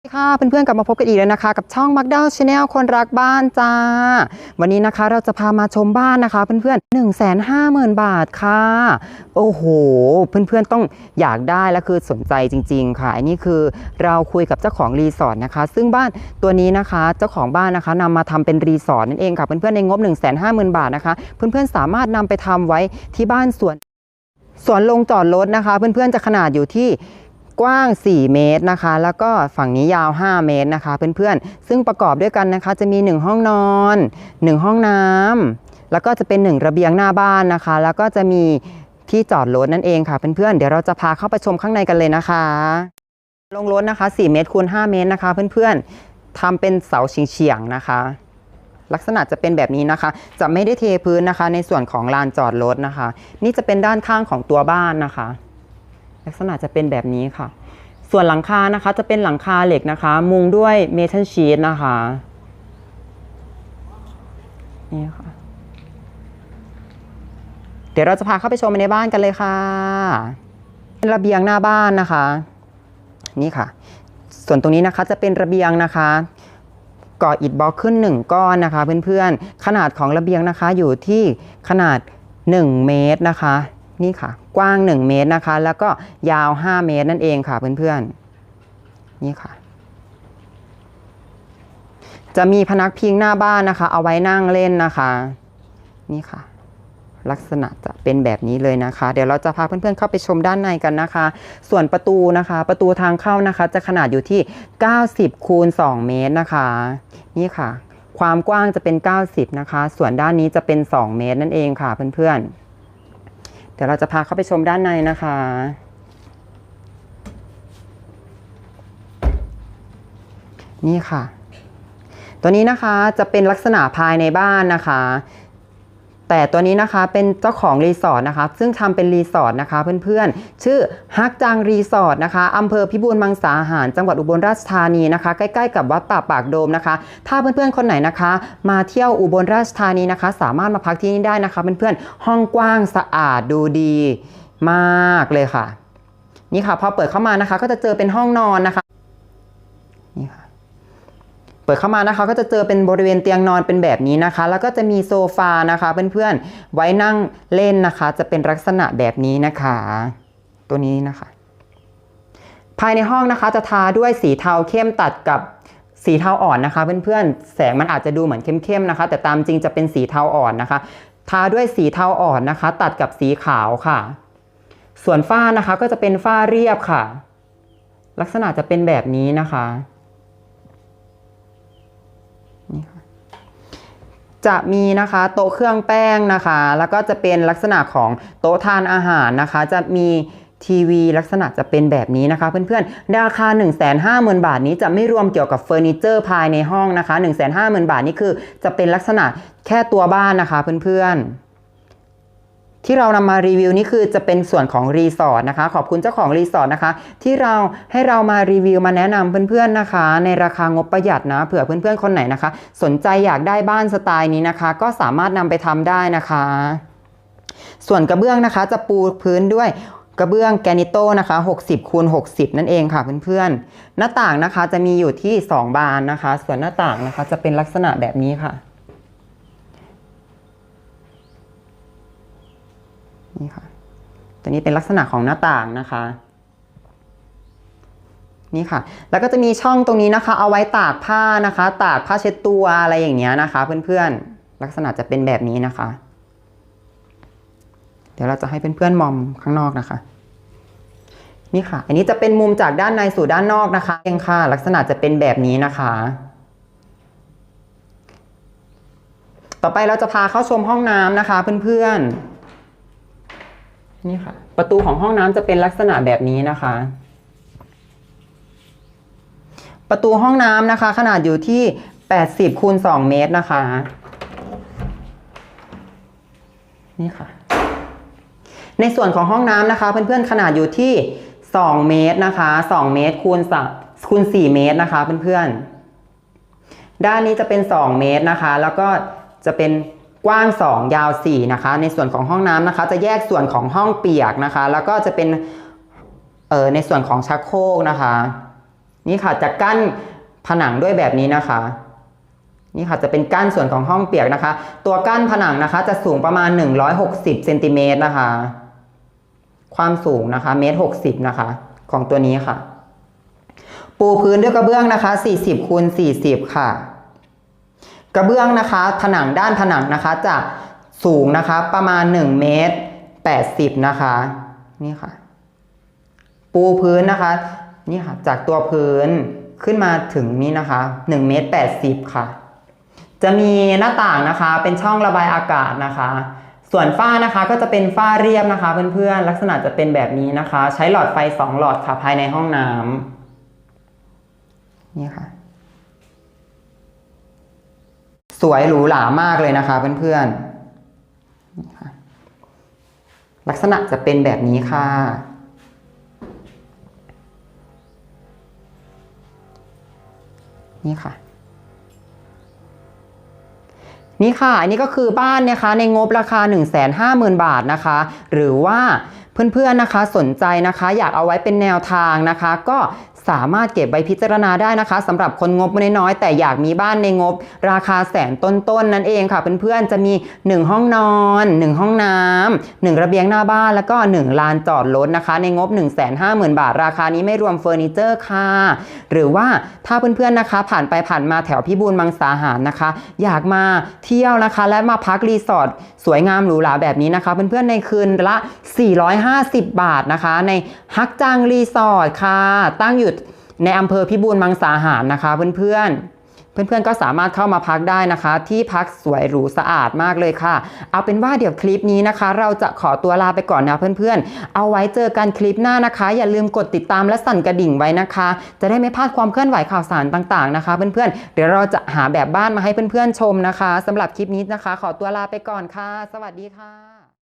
สวัสดีค่ะเพื่อนๆกลับมาพบกันอีกแล้วนะคะ กับช่องมักดาชาแนลคนรักบ้านจ้า วันนี้นะคะเราจะพามาชมบ้านนะคะ เพื่อนๆ1 5 0 0 0 0 บาทค่ะ โอ้โห เพื่อนๆต้องอยากได้และคือสนใจจริง ๆ ค่ะอันนี้คือเราคุยกับเจ้าของรีสอร์ทนะคะ ซึ่งบ้านตัวนี้นะคะเจ้าของบ้านนะคะนำมาทำเป็นรีสอร์ทนั่นเองค่ะเพื่อนๆในงบ 1 5 0 0 0 0 บาทนะคะ เพื่อนๆสามารถนำไปทำไว้ที่บ้านสวนสวนลงจอดรถนะคะ เพื่อนๆจะขนาดอยู่ที่ กว้าง 4 เมตรนะคะ แล้วก็ฝั่งนี้ยาว 5 เมตรนะคะ เพื่อนๆ ซึ่งประกอบด้วยกันนะคะจะมี 1 ห้องนอน 1 ห้องน้ำแล้วก็จะเป็น 1 ระเบียงหน้าบ้านนะคะ แล้วก็จะมีที่จอดรถนั่นเองค่ะเพื่อนๆ เดี๋ยวเราจะพาเข้าไปชมข้างในกันเลยนะคะ ลงรถนะคะ 4 เมตรคูณ 5 เมตรนะคะ เพื่อนๆทำเป็นเสาเฉียงๆนะคะลักษณะจะเป็นแบบนี้นะคะ จะไม่ได้เทพื้นนะคะ ในส่วนของลานจอดรถนะคะ นี่จะเป็นด้านข้างของตัวบ้านนะคะ ลักษณะจะเป็นแบบนี้ค่ะ ส่วนหลังคานะคะจะเป็นหลังคาเหล็กนะคะ มุงด้วยเมทัลชีตนะคะนี่ค่ะ เดี๋ยวเราจะพาเข้าไปชมในบ้านกันเลยค่ะ เป็นระเบียงหน้าบ้านนะคะ นี่ค่ะ ส่วนตรงนี้นะคะจะเป็นระเบียงนะคะก่ออิฐบล็อกขึ้น 1 ก้อนนะคะ เพื่อนๆ ขนาดของระเบียงนะคะอยู่ที่ขนาด 1 เมตรนะคะ นี่ค่ะ กว้าง 1 เมตรนะคะ แล้วก็ยาว 5 เมตรนั่นเองค่ะเพื่อนๆ นี่ค่ะ จะมีพนักพิงหน้าบ้านนะคะ เอาไว้นั่งเล่นนะคะ นี่ค่ะลักษณะจะเป็นแบบนี้เลยนะคะ เดี๋ยวเราจะพาเพื่อนๆเข้าไปชมด้านในกันนะคะ ส่วนประตูนะคะ ประตูทางเข้านะคะ จะขนาดอยู่ที่ 90คูณ2เมตรนะคะ นี่ค่ะ ความกว้างจะเป็น 90 นะคะ ส่วนด้านนี้จะเป็น 2 เมตรนั่นเองค่ะเพื่อนๆ ดี๋ยวเราจะพาเข้าไปชมด้านในนะคะ นี่ค่ะ ตัวนี้นะคะจะเป็นลักษณะภายในบ้านนะคะ แต่ตัวนี้นะคะเป็นเจ้าของรีสอร์ทนะคะ ซึ่งทำเป็นรีสอร์ทนะคะเพื่อนๆ ชื่อฮักจังรีสอร์ทนะคะอำเภอพิบูลมังสาหาร จังหวัดอุบลราชธานีนะคะ ใกล้ๆกับวัดป่าปากโดมนะคะ ถ้าเพื่อนๆคนไหนนะคะ มาเที่ยวอุบลราชธานีนะคะ สามารถมาพักที่นี่ได้นะคะเพื่อนๆห้องกว้างสะอาดดูดีมากเลยค่ะ นี่ค่ะพอเปิดเข้ามานะคะ ก็จะเจอเป็นห้องนอนนะคะ ปิดเข้ามานะคะก็จะเจอเป็นบริเวณเตียงนอนเป็นแบบนี้นะคะ แล้วก็จะมีโซฟานะคะเพื่อนๆไว้นั่งเล่นนะคะ จะเป็นลักษณะแบบนี้นะคะ ตัวนี้นะคะ ภายในห้องนะคะจะทาด้วยสีเทาเข้มตัดกับสีเทาอ่อนนะคะ เพื่อนๆแสงมันอาจจะดูเหมือนเข้มๆนะคะ แต่ตามจริงจะเป็นสีเทาอ่อนนะคะ ทาด้วยสีเทาอ่อนนะคะ ตัดกับสีขาวค่ะ ส่วนฝ้านะคะก็จะเป็นฝ้าเรียบค่ะ ลักษณะจะเป็นแบบนี้นะคะ จะมีนะคะโต๊ะเครื่องแป้งนะคะ แล้วก็จะเป็นลักษณะของโต๊ะทานอาหารนะคะ จะมีทีวีลักษณะจะเป็นแบบนี้นะคะ เพื่อนๆ ราคา 1 5 0 0 0 0 บาทนี้จะไม่รวมเกี่ยวกับเฟอร์นิเจอร์ภายในห้องนะคะ 1 5 0 0 0 0 บาทนี้คือจะเป็นลักษณะแค่ตัวบ้านนะคะเพื่อนๆ ที่เรานำมารีวิวนี่คือจะเป็นส่วนของรีสอร์ทนะคะ ขอบคุณเจ้าของรีสอร์ทนะคะ ที่เราให้เรามารีวิวมาแนะนำเพื่อนๆนะคะ ในราคางบประหยัดนะเผื่อเพื่อนๆคนไหนนะคะ สนใจอยากได้บ้านสไตล์นี้นะคะ ก็สามารถนำไปทำได้นะคะ ส่วนกระเบื้องนะคะจะปูพื้นด้วยกระเบื้องแกนิโตนะคะ 60คูณ60 นั่นเองค่ะเพื่อนๆหน้าต่างนะคะจะมีอยู่ที่ 2 บานนะคะ ส่วนหน้าต่างนะคะจะเป็นลักษณะแบบนี้ค่ะ นี่ค่ะ ตัวนี้เป็นลักษณะของหน้าต่างนะคะนี่ค่ะ แล้วก็จะมีช่องตรงนี้นะคะ เอาไว้ตากผ้านะคะ ตากผ้าเช็ดตัวอะไรอย่างเงี้ยนะคะ เพื่อนๆ ลักษณะจะเป็นแบบนี้นะคะ เดี๋ยวเราจะให้เพื่อนๆมองข้างนอกนะคะ นี่ค่ะ อันนี้จะเป็นมุมจากด้านในสู่ด้านนอกนะคะเองค่ะ ลักษณะจะเป็นแบบนี้นะคะ ต่อไปเราจะพาเข้าชมห้องน้ำนะคะ เพื่อนๆ นี่ค่ะ ประตูของห้องน้ำจะเป็นลักษณะแบบนี้นะคะ ประตูห้องน้ำนะคะ ขนาดอยู่ที่ 80คูณ2เมตรนะคะ นี่ค่ะ ในส่วนของห้องน้ำนะคะ เพื่อนๆขนาดอยู่ที่ 2 เมตรนะคะ 2 เมตรคูณ3คูณ4เมตรนะคะ เพื่อนๆด้านนี้จะเป็น 2 เมตรนะคะ แล้วก็จะเป็น กว้าง 2 ยาว 4 นะคะ ในส่วนของห้องน้ำนะคะ จะแยกส่วนของห้องเปียกนะคะ แล้วก็จะเป็นเออในส่วนของชักโครกนะคะ นี่ค่ะจะกั้นผนังด้วยแบบนี้นะคะ นี่ค่ะจะเป็นกั้นส่วนของห้องเปียกนะคะ ตัวกั้นผนังนะคะจะสูงประมาณ 160เซนติเมตรนะคะ ความสูงนะคะเมตรหกสิบนะคะ ของตัวนี้ค่ะ ปูพื้นด้วยกระเบื้องนะคะ 40คูณ40 ค่ะ กระเบื้องนะคะผนังด้านผนังนะคะจะสูงนะคะประมาณ1เมตร80นะคะนี่ค่ะ ปูพื้นนะคะนี่ค่ะจากตัวพื้นขึ้นมาถึงนี้นะคะ1เมตร80ค่ะ จะมีหน้าต่างนะคะเป็นช่องระบายอากาศนะคะ ส่วนฝ้านะคะก็จะเป็นฝ้าเรียบนะคะเพื่อนๆลักษณะจะเป็นแบบนี้นะคะ ใช้หลอดไฟ 2 หลอดค่ะภายในห้องน้ำนี่ค่ะ สวยหรูหรามากเลยนะคะเพื่อนๆลักษณะจะเป็นแบบนี้ค่ะ นี่ค่ะนี่ค่ะ อันนี้ก็คือบ้านนะคะในงบราคา 1 5 0 0 0 0 บาทนะคะ หรือว่าเพื่อนๆนะคะสนใจนะคะ อยากเอาไว้เป็นแนวทางนะคะ ก็ สามารถเก็บใบพิจารณาได้นะคะสำหรับคนงบน้อยๆแต่อยากมีบ้านในงบ ราคาแสนต้นๆนั่นเองค่ะเพื่อนๆจะมี 1 ห้องนอน 1 ห้องน้ำ1ระเบียงหน้าบ้านแล้วก็ 1 ลานจอดรถนะคะ ในงบ 1 5 0 0 0 0 บาท ราคานี้ไม่รวมเฟอร์นิเจอร์ค่ะ หรือว่าถ้าเพื่อนๆนะคะ ผ่านไปผ่านมาแถวพิบูลมังสาหารนะคะ อยากมาเที่ยวนะคะ และมาพักรีสอร์ทสวยงามหรูหราแบบนี้นะคะเพื่อนๆในคืนละ 450 บาทนะคะ ในฮักจังรีสอร์ทค่ะ ตั้งอยู่ในอำเภอพิบูลมังสาหารนะคะเพื่อนๆเพื่อนๆ ก็สามารถเข้ามาพักได้นะคะ ที่พักสวยหรูสะอาดมากเลยค่ะ เอาเป็นว่าเดี๋ยวคลิปนี้นะคะ เราจะขอตัวลาไปก่อนนะเพื่อนๆ เอาไว้เจอกันคลิปหน้านะคะ อย่าลืมกดติดตามและสั่นกระดิ่งไว้นะคะ จะได้ไม่พลาดความเคลื่อนไหวข่าวสารต่างๆนะคะ เพื่อนๆ เดี๋ยวเราจะหาแบบบ้านมาให้เพื่อนๆชมนะคะสำหรับคลิปนี้นะคะ ขอตัวลาไปก่อนค่ะ สวัสดีค่ะ